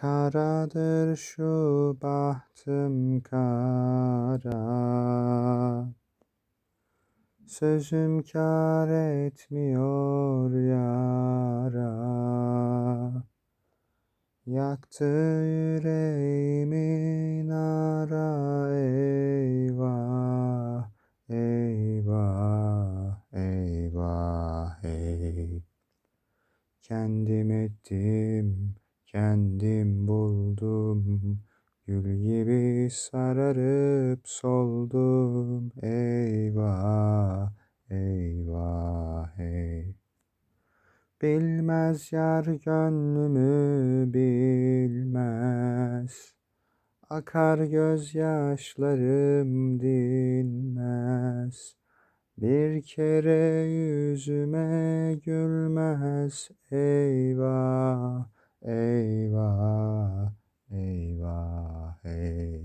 Karadır şu bahtım kara. Sözüm kâr etmiyor yara. Yaktı yüreğimi nara eyvah Eyvah eyvah ey Kendim ettim kendim buldum Gül gibi sararıp soldum. Eyvah eyvah ey Bilmez yar gönlümü bilmez. Akar gözyaşlarım dinmez. Bir kere yüzüme gülmez eyvah Yeah.